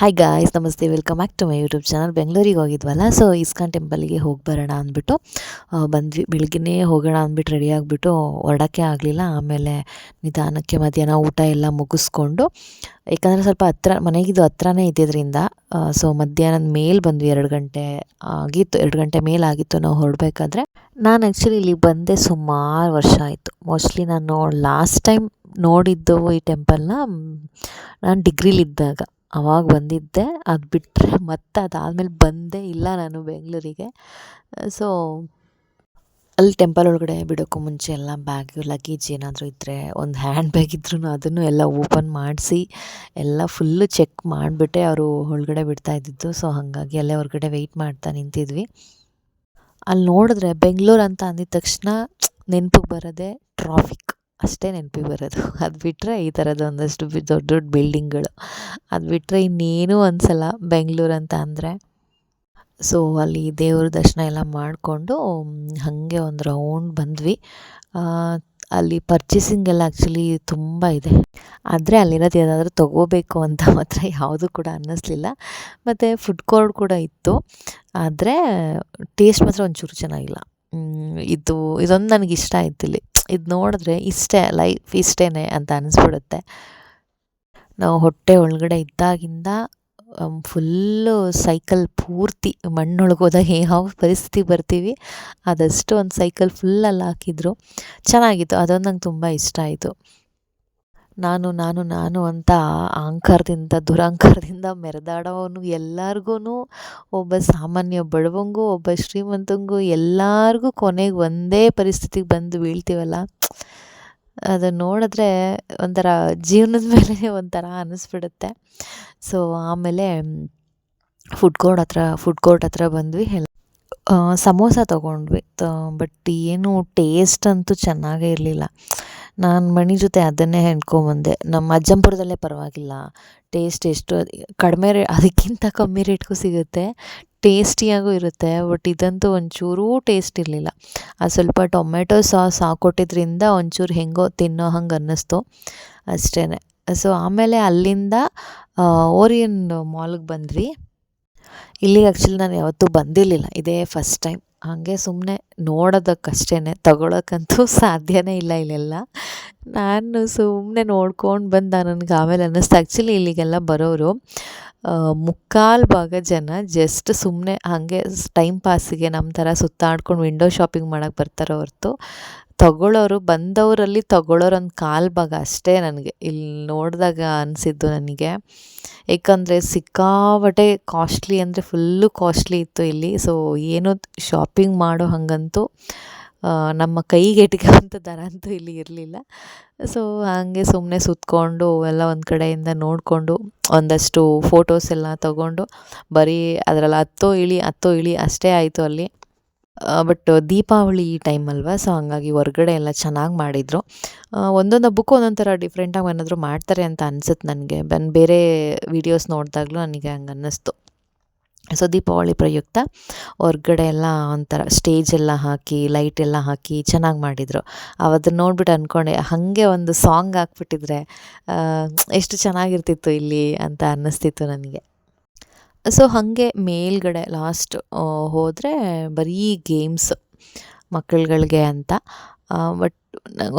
Hi guys ನಮಸ್ತೆ. Welcome back to my YouTube channel ಬೆಂಗಳೂರಿಗೆ ಹೋಗಿದ್ವಲ್ಲ ಸೊ ಇಸ್ಕಾನ್ ಟೆಂಪಲ್ಗೆ ಹೋಗಿ ಬರೋಣ ಅಂದ್ಬಿಟ್ಟು ಬಂದ್ವಿ. ಬೆಳಗ್ಗೆನೇ ಹೋಗೋಣ ಅಂದ್ಬಿಟ್ಟು ರೆಡಿ ಆಗಿಬಿಟ್ಟು ಹೊರಡೋಕ್ಕೆ ಆಗಲಿಲ್ಲ. ಆಮೇಲೆ ನಿಧಾನಕ್ಕೆ ಮಧ್ಯಾಹ್ನ ಊಟ ಎಲ್ಲ ಮುಗಿಸ್ಕೊಂಡು ಯಾಕಂದರೆ ಸ್ವಲ್ಪ ಹತ್ರ ಮನೆಗಿದು ಹತ್ರನೇ ಇದ್ದಿದ್ದರಿಂದ ಸೊ ಮಧ್ಯಾಹ್ನದ ಮೇಲೆ ಬಂದ್ವಿ. ಎರಡು ಗಂಟೆ ಆಗಿತ್ತು, ಎರಡು ಗಂಟೆ ಮೇಲೆ ಆಗಿತ್ತು ನಾವು ಹೊರಡಬೇಕಾದ್ರೆ. ನಾನು ಆ್ಯಕ್ಚುಲಿ ಇಲ್ಲಿ ಬಂದೆ ಸುಮಾರು ವರ್ಷ ಆಯಿತು. ಮೋಸ್ಟ್ಲಿ ನಾನು ಲಾಸ್ಟ್ ಟೈಮ್ ನೋಡಿದ್ದು ಈ ಟೆಂಪಲ್ನ ನಾನು ಡಿಗ್ರಿಲಿದ್ದಾಗ ಅವಾಗ ಬಂದಿದ್ದೆ, ಅದು ಬಿಟ್ಟರೆ ಮತ್ತೆ ಅದಾದಮೇಲೆ ಬಂದೇ ಇಲ್ಲ ನಾನು ಬೆಂಗಳೂರಿಗೆ. ಸೊ ಅಲ್ಲಿ ಟೆಂಪಲ್ ಒಳಗಡೆ ಬಿಡೋಕ್ಕೂ ಮುಂಚೆ ಎಲ್ಲ ಬ್ಯಾಗ್ ಲಗೇಜ್ ಏನಾದರೂ ಇದ್ದರೆ ಒಂದು ಹ್ಯಾಂಡ್ ಬ್ಯಾಗ್ ಇದ್ರೂ ಅದನ್ನು ಎಲ್ಲ ಓಪನ್ ಮಾಡಿಸಿ, ಎಲ್ಲ ಫುಲ್ಲು ಚೆಕ್ ಮಾಡಿಬಿಟ್ಟೆ ಅವರು ಒಳಗಡೆ ಬಿಡ್ತಾ ಇದ್ದಿದ್ದು. ಸೊ ಹಾಗಾಗಿ ಅಲ್ಲೇ ಹೊರಗಡೆ ವೆಯ್ಟ್ ಮಾಡ್ತಾ ನಿಂತಿದ್ವಿ. ಅಲ್ಲಿ ನೋಡಿದ್ರೆ ಬೆಂಗಳೂರು ಅಂತ ಅಂದಿದ ತಕ್ಷಣ ನೆನಪಿಗೆ ಬರೋದೇ ಟ್ರಾಫಿಕ್ ಅಷ್ಟೇ ನೆನಪಿಗೆ ಬರೋದು. ಅದು ಬಿಟ್ಟರೆ ಈ ಥರದ ಒಂದಷ್ಟು ದೊಡ್ಡ ದೊಡ್ಡ ಬಿಲ್ಡಿಂಗ್ಗಳು ಅದು ಬಿಟ್ಟರೆ ಇನ್ನೇನೂ ಅನಿಸಲ್ಲ ಬೆಂಗಳೂರು ಅಂತ ಅಂದರೆ ಸೊ ಅಲ್ಲಿ ದೇವ್ರ ದರ್ಶನ ಎಲ್ಲ ಮಾಡಿಕೊಂಡು ಹಾಗೆ ಒಂದು ರೌಂಡ್ ಬಂದ್ವಿ. ಅಲ್ಲಿ ಪರ್ಚೇಸಿಂಗ್ ಎಲ್ಲ ಆ್ಯಕ್ಚುಲಿ ತುಂಬ ಇದೆ. ಆದರೆ ಅಲ್ಲಿರೋದು ಯಾವುದಾದ್ರೂ ತೊಗೋಬೇಕು ಅಂತ ಮಾತ್ರ ಯಾವುದೂ ಕೂಡ ಅನ್ನಿಸ್ಲಿಲ್ಲ. ಮತ್ತು ಫುಡ್ ಕೋರ್ಟ್ ಕೂಡ ಇತ್ತು. ಆದರೆ ಟೇಸ್ಟ್ ಮಾತ್ರ ಒಂಚೂರು ಚೆನ್ನಾಗಿಲ್ಲ. ಇದು, ಇದೊಂದು ನನಗೆ ಇಷ್ಟ ಆಯ್ತು ಇಲ್ಲಿ. ಇದು ನೋಡಿದ್ರೆ ಇಷ್ಟೇ ಲೈಫ್ ಇಷ್ಟೇ ಅಂತ ಅನಿಸ್ಬಿಡುತ್ತೆ. ನಾವು ಹೊಟ್ಟೆ ಒಳಗಡೆ ಇದ್ದಾಗಿಂದ ಫುಲ್ಲು ಸೈಕಲ್ ಪೂರ್ತಿ ಮಣ್ಣೊಳಗೆ ಹೋದಾಗ ಯಾವ ಪರಿಸ್ಥಿತಿ ಬರ್ತೀವಿ, ಅದಷ್ಟು ಒಂದು ಸೈಕಲ್ ಫುಲ್ಲಲ್ಲಿ ಹಾಕಿದ್ರು, ಚೆನ್ನಾಗಿತ್ತು. ಅದೊಂದು ನಂಗೆ ತುಂಬ ಇಷ್ಟ ಆಯಿತು. ನಾನು ನಾನು ನಾನು ಅಂತ ಅಹಂಕಾರದಿಂದ, ದುರಹಂಕಾರದಿಂದ ಮೆರೆದಾಡೋನು ಎಲ್ಲರಿಗೂ ಒಬ್ಬ ಸಾಮಾನ್ಯ ಬಡವಂಗೂ, ಒಬ್ಬ ಶ್ರೀಮಂತಂಗೂ ಎಲ್ಲರಿಗೂ ಕೊನೆಗೆ ಒಂದೇ ಪರಿಸ್ಥಿತಿಗೆ ಬಂದು ಬೀಳ್ತೀವಲ್ಲ? ಅದು ನೋಡಿದ್ರೆ ಒಂಥರ ಜೀವನದ ಮೇಲೆ ಒಂಥರ ಅನ್ನಿಸ್ಬಿಡುತ್ತೆ ಸೊ ಆಮೇಲೆ ಫುಡ್ ಕೋರ್ಟ್ ಹತ್ರ ಫುಡ್ ಕೋರ್ಟ್ ಹತ್ರ ಬಂದ್ವಿ. ಹೆಲ್ ಸಮೋಸ ತೊಗೊಂಡ್ವಿ. ಬಟ್ ಏನು ಟೇಸ್ಟ್ ಅಂತೂ ಚೆನ್ನಾಗೇ ಇರಲಿಲ್ಲ. ನಾನು ಮಣಿ ಜೊತೆ ಅದನ್ನೇ ಹೆಣ್ಕೊಂಬಂದೆ ನಮ್ಮ ಅಜ್ಜಂಪುರದಲ್ಲೇ ಪರವಾಗಿಲ್ಲ. ಟೇಸ್ಟ್ ಎಷ್ಟು ಕಡಿಮೆ ರೇ, ಅದಕ್ಕಿಂತ ಕಮ್ಮಿ ರೇಟ್ಗೂ ಸಿಗುತ್ತೆ. ಟೇಸ್ಟಿಯಾಗೂ ಇರುತ್ತೆ. ಬಟ್ ಇದಂತೂ ಒಂಚೂರೂ ಟೇಸ್ಟ್ ಇರಲಿಲ್ಲ. ಅದು ಸ್ವಲ್ಪ ಟೊಮೆಟೊ ಸಾಸ್ ಹಾಕ್ಕೊಟ್ಟಿದ್ರಿಂದ ಒಂಚೂರು ಹೆಂಗೋ ತಿನ್ನೋ ಹಂಗೆ ಅನ್ನಿಸ್ತು. ಅಷ್ಟೇ ಸೊ ಆಮೇಲೆ ಅಲ್ಲಿಂದ ಓರಿಯನ್ ಮಾಲ್ಗೆ ಬಂದ್ವಿ. ಇಲ್ಲಿಗೆ ಆ್ಯಕ್ಚುಲಿ ನಾನು ಯಾವತ್ತೂ ಬಂದಿರಲಿಲ್ಲ. ಇದೇ ಫಸ್ಟ್ ಟೈಮ್ ಹಾಗೆ ಸುಮ್ಮನೆ ನೋಡೋದಕ್ಕಷ್ಟೇ ತಗೊಳಕ್ಕಂತೂ ಸಾಧ್ಯನೇ ಇಲ್ಲ ಇಲ್ಲೆಲ್ಲ. ನಾನು ಸುಮ್ಮನೆ ನೋಡ್ಕೊಂಡು ಬಂದ ನನಗೆ ಆಮೇಲೆ ಅನ್ನಿಸ್ತು. ಆ್ಯಕ್ಚುಲಿ ಇಲ್ಲಿಗೆಲ್ಲ ಬರೋರು ಮುಕ್ಕಾಲು ಭಾಗ ಜನ ಜಸ್ಟ್ ಸುಮ್ಮನೆ ಹಾಗೆ ಟೈಮ್ ಪಾಸಿಗೆ ನಮ್ಮ ಥರ ಸುತ್ತಾಡ್ಕೊಂಡು ವಿಂಡೋ ಶಾಪಿಂಗ್ ಮಾಡೋಕ್ಕೆ ಬರ್ತಾರೆ ಹೊರತು ತಗೊಳ್ಳೋರು ಬಂದವರಲ್ಲಿ ತಗೊಳ್ಳೋರು ಒಂದು ಕಾಲು ಭಾಗ ಅಷ್ಟೇ ನನಗೆ. ಇಲ್ಲಿ ನೋಡಿದಾಗ ಅನಿಸಿದ್ದು ನನಗೆ. ಏಕೆಂದರೆ ಸಿಕ್ಕಾಪಟ್ಟೆ ಕಾಸ್ಟ್ಲಿ ಅಂದರೆ ಫುಲ್ಲು ಕಾಸ್ಟ್ಲಿ ಇತ್ತು ಇಲ್ಲಿ. ಸೊ ಏನು ಶಾಪಿಂಗ್ ಮಾಡೋ ಹಾಗಂತೂ ನಮ್ಮ ಕೈಗೆ ಎಟ್ಕೋಂಥ ದರ ಅಂತೂ ಇಲ್ಲಿ ಇರಲಿಲ್ಲ. ಸೊ ಹಾಗೆ ಸುಮ್ಮನೆ ಸುತ್ತಕೊಂಡು ಎಲ್ಲ ಒಂದು ಕಡೆಯಿಂದ ನೋಡಿಕೊಂಡು, ಒಂದಷ್ಟು ಫೋಟೋಸ್ ಎಲ್ಲ ತಗೊಂಡು, ಬರೀ ಅದರಲ್ಲಿ ಹತ್ತೋ ಇಳಿ ಹತ್ತೋ ಇಳಿ ಅಷ್ಟೇ ಆಯಿತು ಅಲ್ಲಿ. ಬಟ್ ದೀಪಾವಳಿ ಟೈಮ್ ಅಲ್ವಾ? ಸೊ ಹಂಗಾಗಿ ಹೊರ್ಗಡೆ ಎಲ್ಲ ಚೆನ್ನಾಗಿ ಮಾಡಿದರು. ಒಂದೊಂದು ಹಬ್ಬಕ್ಕೂ ಒಂದೊಂದು ಥರ ಡಿಫ್ರೆಂಟಾಗಿ ಏನಾದರೂ ಮಾಡ್ತಾರೆ ಅಂತ ಅನ್ಸುತ್ತೆ ನನಗೆ. ಬನ್, ಬೇರೆ ವಿಡಿಯೋಸ್ ನೋಡಿದಾಗಲೂ ನನಗೆ ಹಂಗೆ ಅನ್ನಿಸ್ತು. ಸೊ ದೀಪಾವಳಿ ಪ್ರಯುಕ್ತ ಹೊರ್ಗಡೆ ಎಲ್ಲ ಒಂಥರ ಸ್ಟೇಜ್ ಎಲ್ಲ ಹಾಕಿ ಲೈಟ್ ಎಲ್ಲ ಹಾಕಿ ಚೆನ್ನಾಗಿ ಮಾಡಿದರು. ಅವದನ್ನು ನೋಡ್ಬಿಟ್ಟು ಅಂದ್ಕೊಂಡೆ ಹಾಗೆ ಒಂದು ಸಾಂಗ್ ಹಾಕ್ಬಿಟ್ಟಿದ್ರೆ ಎಷ್ಟು ಚೆನ್ನಾಗಿರ್ತಿತ್ತು ಇಲ್ಲಿ ಅಂತ ಅನ್ನಿಸ್ತಿತ್ತು ನನಗೆ. ಸೊ ಹಾಗೆ ಮೇಲ್ಗಡೆ ಲಾಸ್ಟ್ ಹೋದರೆ ಬರೀ ಗೇಮ್ಸ್ ಮಕ್ಕಳುಗಳಿಗೆ ಅಂತ. ಬಟ್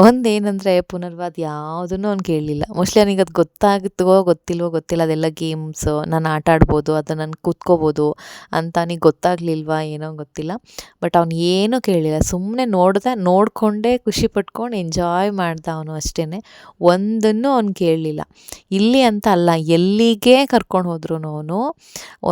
ಒಂದೇನಂದರೆ ಪುನರ್ವಾದ ಯಾವುದನ್ನು ಅವ್ನು ಕೇಳಲಿಲ್ಲ. ಮೋಸ್ಟ್ಲಿ ಅವನಿಗೆ ಅದು ಗೊತ್ತಾಗುತ್ತೋ ಗೊತ್ತಿಲ್ವೋ ಗೊತ್ತಿಲ್ಲ. ಅದೆಲ್ಲ ಗೇಮ್ಸು ನಾನು ಆಟ ಆಡ್ಬೋದು ಅದು ನಾನು ಕೂತ್ಕೋಬೋದು ಅಂತ ಅವನಿಗೆ ಗೊತ್ತಾಗ್ಲಿಲ್ವಾ ಏನೋ ಗೊತ್ತಿಲ್ಲ. ಬಟ್ ಅವ್ನು ಏನೂ ಕೇಳಲಿಲ್ಲ. ಸುಮ್ಮನೆ ನೋಡ್ದೆ, ನೋಡಿಕೊಂಡೇ ಖುಷಿ ಪಟ್ಕೊಂಡು ಎಂಜಾಯ್ ಮಾಡ್ದ ಅವನು ಅಷ್ಟೇ ಒಂದನ್ನು ಅವ್ನು ಕೇಳಲಿಲ್ಲ. ಇಲ್ಲಿ ಅಂತ ಅಲ್ಲ, ಎಲ್ಲಿಗೆ ಕರ್ಕೊಂಡು ಹೋದ್ರು ಅವನು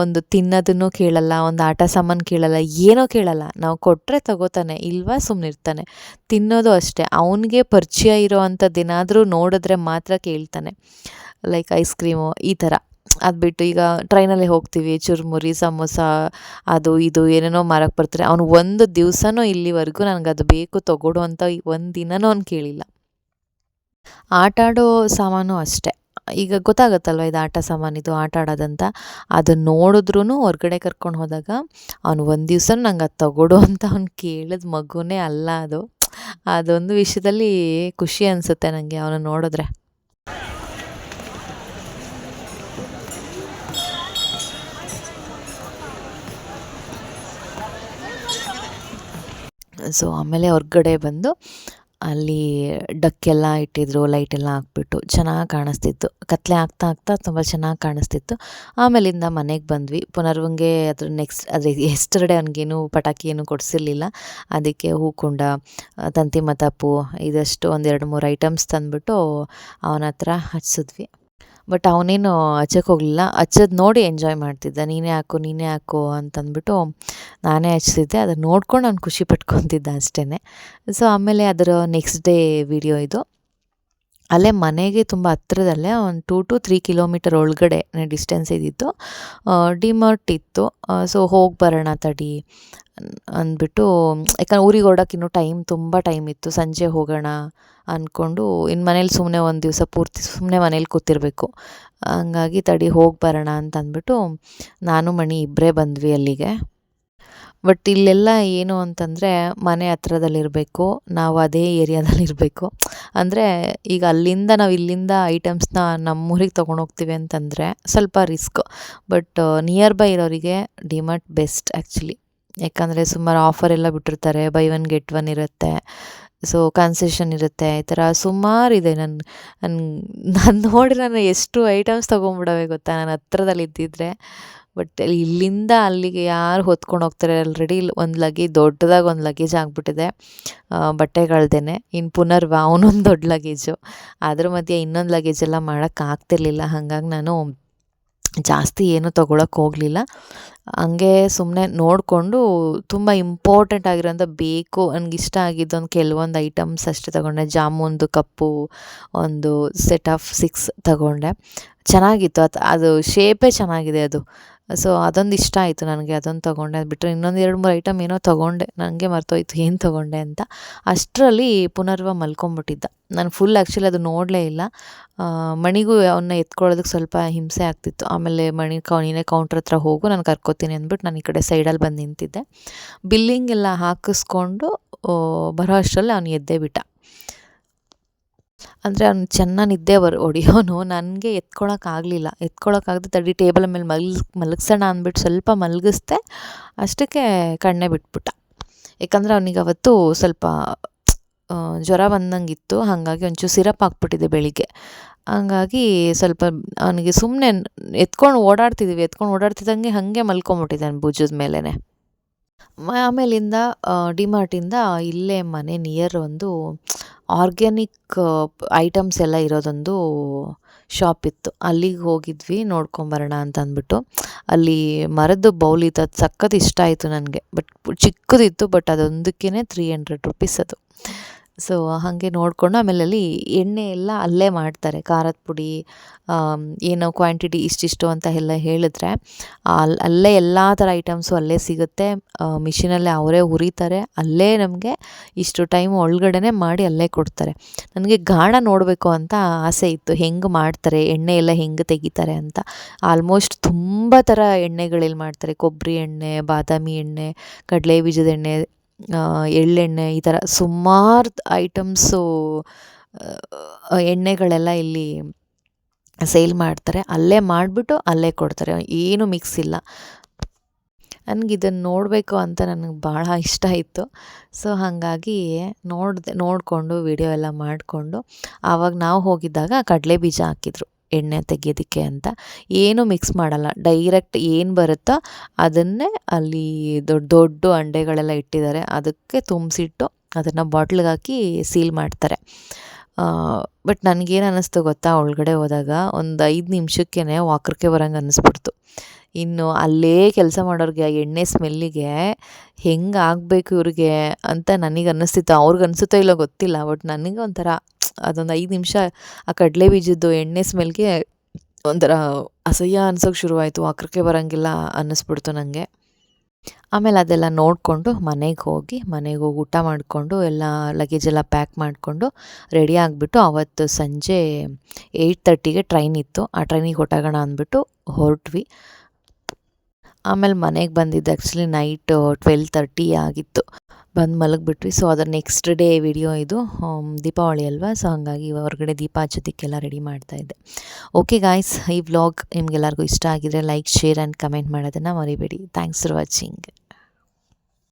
ಒಂದು ತಿನ್ನೋದನ್ನು ಕೇಳಲ್ಲ, ಒಂದು ಆಟ ಸಾಮಾನು ಕೇಳಲ್ಲ, ಏನೋ ಕೇಳಲ್ಲ. ನಾವು ಕೊಟ್ಟರೆ ತಗೋತಾನೆ, ಇಲ್ವಾ ಸುಮ್ಮನಿರ್ತಾನೆ ತಿನ್ನೋದು ಅಷ್ಟೇ. ಅವನಿಗೆ ಪರಿಚಯ ಇರೋ ಅಂಥದ್ದೇನಾದರೂ ನೋಡಿದ್ರೆ ಮಾತ್ರ ಕೇಳ್ತಾನೆ. ಲೈಕ್ ಐಸ್ ಕ್ರೀಮು ಈ ಥರ. ಅದು ಬಿಟ್ಟು ಈಗ ಟ್ರೈನಲ್ಲಿ ಹೋಗ್ತೀವಿ, ಚುರುಮುರಿ, ಸಮೋಸ, ಅದು ಇದು, ಏನೇನೋ ಮಾರಕ್ಕೆ ಬರ್ತಾರೆ. ಅವನು ಒಂದು ದಿವಸನೂ ಇಲ್ಲಿವರೆಗೂ ನನಗೆ ಅದು ಬೇಕು ತಗೊಡು ಅಂತ ಒಂದು ದಿನನೂ ಅವ್ನು ಕೇಳಿಲ್ಲ. ಆಟ ಆಡೋ ಸಾಮಾನು ಅಷ್ಟೇ. ಈಗ ಗೊತ್ತಾಗುತ್ತಲ್ವ ಇದು ಆಟ ಸಾಮಾನಿದು ಆಟ ಆಡೋದಂತ? ಅದನ್ನು ನೋಡಿದ್ರೂ ಹೊರಗಡೆ ಕರ್ಕೊಂಡು ಹೋದಾಗ ಅವನು ಒಂದು ದಿವ್ಸ ನಂಗೆ ಅದು ತಗೊಡು ಅಂತ ಅವ್ನು ಕೇಳಿದ ಮಗುನೇ ಅಲ್ಲ ಅದು. ಅದೊಂದು ವಿಷಯದಲ್ಲಿ ಖುಷಿ ಅನಿಸುತ್ತೆ ನನಗೆ ಅವನ ನೋಡಿದ್ರೆ. ಸೊ ಆಮೇಲೆ ಹೊರ್ಗಡೆ ಬಂದು ಅಲ್ಲಿ ಡಕ್ಕೆಲ್ಲ ಇಟ್ಟಿದ್ರು ಲೈಟೆಲ್ಲ ಹಾಕ್ಬಿಟ್ಟು ಚೆನ್ನಾಗಿ ಕಾಣಿಸ್ತಿತ್ತು. ಕತ್ಲೆ ಆಗ್ತಾ ಆಗ್ತಾ ತುಂಬ ಚೆನ್ನಾಗಿ ಕಾಣಿಸ್ತಿತ್ತು. ಆಮೇಲಿಂದ ಮನೆಗೆ ಬಂದ್ವಿ. ಪುನರ್ವಂಗೆ ಅದ್ರ ನೆಕ್ಸ್ಟ್ ಅದ್ರ ಎಸ್ಟರ್ಡೆ ಅವನಿಗೇನು ಪಟಾಕಿ ಏನು ಕೊಡಿಸಿರ್ಲಿಲ್ಲ. ಅದಕ್ಕೆ ಹೂಕುಂಡ ತಂತಿ ಮತಾಪು ಇದಷ್ಟು ಒಂದೆರಡು ಮೂರು ಐಟಮ್ಸ್ ತಂದುಬಿಟ್ಟು ಅವನ ಹತ್ರ ಹಚ್ಸಿದ್ವಿ ಬಟ್ ಅವನೇನು ಹಚ್ಚಕ್ಕೆ ಹೋಗಲಿಲ್ಲ. ಹಚ್ಚೋದು ನೋಡಿ ಎಂಜಾಯ್ ಮಾಡ್ತಿದ್ದ. ನೀನೇ ಹಾಕು ನೀನೇ ಹಾಕು ಅಂತಂದ್ಬಿಟ್ಟು ನಾನೇ ಹಚ್ತಿದ್ದೆ ಅದನ್ನು ನೋಡ್ಕೊಂಡು ನಾನು ಖುಷಿ ಪಟ್ಕೊತಿದ್ದ ಅಷ್ಟೇ ಸೊ ಆಮೇಲೆ ಅದರ ನೆಕ್ಸ್ಟ್ ಡೇ ವಿಡಿಯೋ ಇದು. ಅಲ್ಲೇ ಮನೆಗೆ ತುಂಬ ಹತ್ರದಲ್ಲೇ ಒಂದು ಟೂ ಟು ತ್ರೀ ಕಿಲೋಮೀಟರ್ ಒಳಗಡೆ ಡಿಸ್ಟೆನ್ಸ್ ಇದ್ದಿತ್ತು. ಡಿಮರ್ಟ್ ಇತ್ತು. ಸೊ ಹೋಗಿ ಬರೋಣ ತಡಿ ಅಂದ್ಬಿಟ್ಟು, ಯಾಕಂದ್ರೆ ಊರಿಗೆ ಹೊರಡಕ್ಕೆ ಇನ್ನೂ ಟೈಮ್ ತುಂಬ ಟೈಮ್ ಇತ್ತು. ಸಂಜೆ ಹೋಗೋಣ ಅಂದ್ಕೊಂಡು ಇನ್ನು ಮನೇಲಿ ಸುಮ್ಮನೆ ಒಂದು ದಿವಸ ಪೂರ್ತಿ ಸುಮ್ಮನೆ ಮನೇಲಿ ಕೂತಿರಬೇಕು. ಹಂಗಾಗಿ ತಡಿ ಹೋಗಿ ಬರೋಣ ಅಂತ ಅಂದ್ಬಿಟ್ಟು ನಾನು, ಮಣಿ ಇಬ್ಬರೇ ಬಂದ್ವಿ ಅಲ್ಲಿಗೆ. ಬಟ್ ಇಲ್ಲೆಲ್ಲ ಏನು ಅಂತಂದರೆ ಮನೆ ಹತ್ರದಲ್ಲಿರಬೇಕು, ನಾವು ಅದೇ ಏರಿಯಾದಲ್ಲಿರಬೇಕು. ಅಂದರೆ ಈಗ ಅಲ್ಲಿಂದ ನಾವು ಇಲ್ಲಿಂದ ಐಟಮ್ಸ್ನ ನಮ್ಮೂರಿಗೆ ತೊಗೊಂಡೋಗ್ತೀವಿ ಅಂತಂದರೆ ಸ್ವಲ್ಪ ರಿಸ್ಕ್. ಬಟ್ ನಿಯರ್ ಬೈ ಇರೋರಿಗೆ ಡಿಮಾರ್ಟ್ ಬೆಸ್ಟ್ ಆ್ಯಕ್ಚುಲಿ ಯಾಕಂದರೆ ಸುಮಾರು ಆಫರ್ ಎಲ್ಲ ಬಿಟ್ಟಿರ್ತಾರೆ, ಬೈ ಒನ್ ಗೆಟ್ ಒನ್ ಇರುತ್ತೆ. ಸೊ ಕನ್ಸೆಷನ್ ಇರುತ್ತೆ, ಈ ಥರ ಸುಮಾರಿದೆ ನನ್ನ ನನ್ನ ನಾನು ನೋಡಿ ನಾನು ಎಷ್ಟು ಐಟಮ್ಸ್ ತೊಗೊಂಬಿಡವೆ ಗೊತ್ತಾ? ನಾನು ಹತ್ರದಲ್ಲಿ ಇದ್ದಿದ್ರೆ. ಬಟ್ ಇಲ್ಲಿಂದ ಅಲ್ಲಿಗೆ ಯಾರು ಹೊತ್ಕೊಂಡು ಹೋಗ್ತಾರೆ? ಆಲ್ರೆಡಿ ಒಂದು ಲಗೇಜ್ ದೊಡ್ಡದಾಗಿ ಒಂದು ಲಗೇಜ್ ಆಗಿಬಿಟ್ಟಿದೆ. ಬಟ್ಟೆಗಳ್ದೇನೆ. ಇನ್ನು ಪುನರ್ವ ಅವನೊಂದು ದೊಡ್ಡ ಲಗೇಜು ಅದ್ರ ಮಧ್ಯೆ ಇನ್ನೊಂದು ಲಗೇಜ್ ಎಲ್ಲ ಮಾಡೋಕ್ಕಾಗ್ತಿರ್ಲಿಲ್ಲ ಹಾಗಾಗಿ ನಾನು ಜಾಸ್ತಿ ಏನೂ ತೊಗೊಳಕ್ಕೆ ಹೋಗಲಿಲ್ಲ. ಹಂಗೆ ಸುಮ್ಮನೆ ನೋಡಿಕೊಂಡು ತುಂಬ ಇಂಪಾರ್ಟೆಂಟ್ ಆಗಿರೋಂಥ ಬೇಕು ನನಗೆ ಇಷ್ಟ ಆಗಿದ್ದು ಒಂದು ಕೆಲವೊಂದು ಐಟಮ್ಸ್ ಅಷ್ಟೇ ತೊಗೊಂಡೆ. ಜಾಮೂನ್ದು ಕಪ್ಪು, ಒಂದು ಸೆಟ್ ಆಫ್ ಸಿಕ್ಸ್ ತಗೊಂಡೆ. ಚೆನ್ನಾಗಿತ್ತು. ಅದು ಅದು ಶೇಪೇ ಚೆನ್ನಾಗಿದೆ ಅದು. ಸೊ ಅದೊಂದು ಇಷ್ಟ ಆಯಿತು ನನಗೆ, ಅದೊಂದು ತೊಗೊಂಡೆ. ಅದು ಬಿಟ್ಟರೆ ಇನ್ನೊಂದು ಎರಡು ಮೂರು ಐಟಮ್ ಏನೋ ತೊಗೊಂಡೆ. ನನಗೆ ಮರ್ತೋಯ್ತು, ಏನು ತೊಗೊಂಡೆ ಅಂತ. ಅಷ್ಟರಲ್ಲಿ ಪುನರ್ವ ಮಲ್ಕೊಂಬಿಟ್ಟಿದ್ದ. ನಾನು ಫುಲ್ ಆ್ಯಕ್ಚುಲಿ ಅದು ನೋಡಲೇ ಇಲ್ಲ. ಮಣಿಗೂ ಅವನ್ನ ಎತ್ಕೊಳ್ಳೋದಕ್ಕೆ ಸ್ವಲ್ಪ ಹಿಂಸೆ ಆಗ್ತಿತ್ತು. ಆಮೇಲೆ ಮಣಿ ಕೌ, ನೀನೇ ಕೌಂಟ್ರ್ ಹತ್ರ ಹೋಗು, ನಾನು ಕರ್ಕೋತೀನಿ ಅಂದ್ಬಿಟ್ಟು ನಾನು ಈ ಕಡೆ ಸೈಡಲ್ಲಿ ಬಂದು ನಿಂತಿದ್ದೆ. ಬಿಲ್ಲಿಂಗ್ ಎಲ್ಲ ಹಾಕಿಸ್ಕೊಂಡು ಬರೋ ಅಷ್ಟರಲ್ಲಿ ಅವನು ಎದ್ದೇ ಬಿಟ್ಟ. ಅಂದರೆ ಅವ್ನು ಚೆನ್ನಾಗಿ ನಿದ್ದೆ ಬರ್ ಹೊಡಿಯೋನು ನನಗೆ ಎತ್ಕೊಳಕ್ಕಾಗಲಿಲ್ಲ ಎತ್ಕೊಳಕ್ಕಾಗದೆ ತಡಿ ಟೇಬಲ್ ಮೇಲೆ ಮಲ್, ಮಲಗ್ಸೋಣ ಅಂದ್ಬಿಟ್ಟು ಸ್ವಲ್ಪ ಮಲಗಿಸ್ದೆ ಅಷ್ಟಕ್ಕೆ ಕಣ್ಣೇ ಬಿಟ್ಬಿಟ್ಟ. ಯಾಕಂದರೆ ಅವನಿಗೆ ಅವತ್ತು ಸ್ವಲ್ಪ ಜ್ವರ ಬಂದಂಗಿತ್ತು. ಹಾಗಾಗಿ ಒಂಚೂರು ಸಿರಪ್ ಹಾಕ್ಬಿಟ್ಟಿದೆ ಬೆಳಿಗ್ಗೆ. ಹಂಗಾಗಿ ಸ್ವಲ್ಪ ಅವನಿಗೆ ಸುಮ್ಮನೆ ಎತ್ಕೊಂಡು ಓಡಾಡ್ತಿದ್ದೀವಿ ಎತ್ಕೊಂಡು ಓಡಾಡ್ತಿದ್ದಂಗೆ ಹಾಗೆ ಮಲ್ಕೊಂಬಿಟ್ಟಿದ್ದಾನೆ ಭುಜದ ಮೇಲೇ ಆಮೇಲಿಂದ ಡಿಮಾರ್ಟಿಂದ ಇಲ್ಲೇ ಮನೆ ನಿಯರ್ ಒಂದು ಆರ್ಗ್ಯಾನಿಕ್ ಐಟಮ್ಸ್ ಎಲ್ಲ ಇರೋದೊಂದು ಶಾಪ್ ಇತ್ತು. ಅಲ್ಲಿಗೆ ಹೋಗಿದ್ವಿ ನೋಡ್ಕೊಂಬರೋಣ ಅಂತ ಅಂದ್ಬಿಟ್ಟು ಅಲ್ಲಿ ಮರದ ಬೌಲ್ ಇತ್ತು ಅದು ಇಷ್ಟ ಆಯಿತು ನನಗೆ. ಬಟ್ ಚಿಕ್ಕದಿತ್ತು, ಬಟ್ ಅದೊಂದಕ್ಕೇ ತ್ರೀ ಹಂಡ್ರೆಡ್ ರುಪೀಸ್ ಅದು. ಸೊ, ಹಾಗೆ ನೋಡಿಕೊಂಡು ಆಮೇಲೆ ಅಲ್ಲಿ ಎಣ್ಣೆ ಎಲ್ಲ ಅಲ್ಲೇ ಮಾಡ್ತಾರೆ. ಖಾರದ ಪುಡಿ ಏನೋ ಕ್ವಾಂಟಿಟಿ ಇಷ್ಟಿಷ್ಟು ಅಂತ ಎಲ್ಲ ಹೇಳಿದ್ರೆ ಅಲ್ಲಿ ಅಲ್ಲೇ ಎಲ್ಲ ಥರ ಐಟಮ್ಸು ಅಲ್ಲೇ ಸಿಗುತ್ತೆ. ಮಿಷಿನಲ್ಲೇ ಅವರೇ ಹುರಿತಾರೆ. ಅಲ್ಲೇ ನಮಗೆ ಇಷ್ಟು ಟೈಮ್ ಒಳಗಡೆ ಮಾಡಿ ಅಲ್ಲೇ ಕೊಡ್ತಾರೆ. ನನಗೆ ಗಾಣ ನೋಡಬೇಕು ಅಂತ ಆಸೆ ಇತ್ತು. ಹೆಂಗೆ ಮಾಡ್ತಾರೆ, ಎಣ್ಣೆ ಎಲ್ಲ ಹೆಂಗೆ ತೆಗಿತಾರೆ ಅಂತ. ಆಲ್ಮೋಸ್ಟ್ ತುಂಬ ಥರ ಎಣ್ಣೆಗಳಲ್ಲಿ ಮಾಡ್ತಾರೆ. ಕೊಬ್ಬರಿ ಎಣ್ಣೆ, ಬಾದಾಮಿ ಎಣ್ಣೆ, ಕಡಲೆ ಬೀಜದ ಎಣ್ಣೆ ಎಳ್ಳೆಣ್ಣೆ ಈ ಥರ ಸುಮಾರು ಐಟಮ್ಸು ಎಣ್ಣೆಗಳೆಲ್ಲ ಇಲ್ಲಿ ಸೇಲ್ ಮಾಡ್ತಾರೆ. ಅಲ್ಲೇ ಮಾಡಿಬಿಟ್ಟು ಅಲ್ಲೇ ಕೊಡ್ತಾರೆ. ಏನು ಮಿಕ್ಸ್ ಇಲ್ಲ. ನನಗೆ ಇದನ್ನು ನೋಡಬೇಕು ಅಂತ ನನಗೆ ಭಾಳ ಇಷ್ಟ ಇತ್ತು ಸೊ ಹಾಗಾಗಿ ನೋಡಿದೆ, ನೋಡಿಕೊಂಡು ವಿಡಿಯೋ ಎಲ್ಲ ಮಾಡಿಕೊಂಡು, ಆವಾಗ ನಾವು ಹೋಗಿದ್ದಾಗ ಕಡಲೆ ಬೀಜ ಹಾಕಿದ್ರು. ಎಣ್ಣೆ ತೆಗೆಯೋದಕ್ಕೆ ಅಂತ. ಏನು ಮಿಕ್ಸ್ ಮಾಡಲ್ಲ. ಡೈರೆಕ್ಟ್ ಏನು ಬರುತ್ತೋ ಅದನ್ನೇ ಅಲ್ಲಿ ದೊಡ್ಡ ದೊಡ್ಡ ಅಂಡೆಗಳೆಲ್ಲ ಇಟ್ಟಿದ್ದಾರೆ. ಅದಕ್ಕೆ ತುಂಬಿಸಿಟ್ಟು ಅದನ್ನು ಬಾಟ್ಲಿಗೆ ಹಾಕಿ ಸೀಲ್ ಮಾಡ್ತಾರೆ. ಬಟ್ ನನಗೇನು ಅನ್ನಿಸ್ತು ಗೊತ್ತಾ ಒಳಗಡೆ ಹೋದಾಗ? ಒಂದು ಐದು ನಿಮಿಷಕ್ಕೇ ವಾಕರ್ಕೆ ಬರೋಂಗೆ ಅನ್ನಿಸ್ಬಿಡ್ತು ಇನ್ನು ಅಲ್ಲೇ ಕೆಲಸ ಮಾಡೋರಿಗೆ ಆ ಎಣ್ಣೆ ಸ್ಮೆಲ್ಲಿಗೆ ಹೆಂಗೆ ಆಗಬೇಕು ಇವ್ರಿಗೆ ಅಂತ ನನಗೆ ಅನ್ನಿಸ್ತಿತ್ತು ಅವ್ರಿಗೆ ಅನಿಸುತ್ತೋ ಇಲ್ಲೋ ಗೊತ್ತಿಲ್ಲ ಬಟ್ ನನಗೆ ಒಂಥರ ಅದೊಂದು ಐದು ನಿಮಿಷ ಆ ಕಡಲೆ ಬೀಜದ್ದು ಎಣ್ಣೆ ಸ್ಮೆಲ್ಗೆ ಒಂಥರ ಅಸಹ್ಯ ಅನ್ಸೋಕೆ ಶುರುವಾಯಿತು. ಅಕ್ರಕ್ಕೆ ಬರೋಂಗಿಲ್ಲ ಅನ್ನಿಸ್ಬಿಡ್ತು ನನಗೆ ಆಮೇಲೆ ಅದೆಲ್ಲ ನೋಡಿಕೊಂಡು ಮನೆಗೆ ಹೋಗಿ ಮನೆಗೆ ಹೋಗಿ ಊಟ ಮಾಡಿಕೊಂಡು, ಎಲ್ಲ ಲಗೇಜ್ ಎಲ್ಲ ಪ್ಯಾಕ್ ಮಾಡಿಕೊಂಡು ರೆಡಿ ಆಗಿಬಿಟ್ಟು ಅವತ್ತು ಸಂಜೆ ಏಯ್ಟ್ ತರ್ಟಿಗೆ ಟ್ರೈನ್ ಇತ್ತು. ಆ ಟ್ರೈನಿಗೆ ಹೊಟ್ಟಾಗೋಣ ಅಂದ್ಬಿಟ್ಟು ಹೊರಟ್ವಿ. ಆಮೇಲೆ ಮನೆಗೆ ಬಂದಿದ್ದು ಆ್ಯಕ್ಚುಲಿ ನೈಟ್ ಟ್ವೆಲ್ ತರ್ಟಿ ಆಗಿತ್ತು. ಬಂದು ಮಲಗಿಬಿಟ್ವಿ. ಸೊ ಅದರ ನೆಕ್ಸ್ಟ್ ಡೇ ವಿಡಿಯೋ ಇದು ದೀಪಾವಳಿ ಅಲ್ವಾ? ಸೊ ಹಾಗಾಗಿ ಹೊರಗಡೆ ದೀಪ ಹಚ್ಚೋದಕ್ಕೆಲ್ಲ ರೆಡಿ ಮಾಡ್ತಾ ಇದ್ದೆ. ಓಕೆ ಗಾಯ್ಸ್ ಈ ವ್ಲಾಗ್ ನಿಮ್ಗೆಲ್ಲರಿಗೂ ಇಷ್ಟ ಆಗಿದ್ರೆ ಲೈಕ್ ಶೇರ್ ಆ್ಯಂಡ್ ಕಮೆಂಟ್ ಮಾಡೋದನ್ನು ಮರಿಬೇಡಿ. Thanks for watching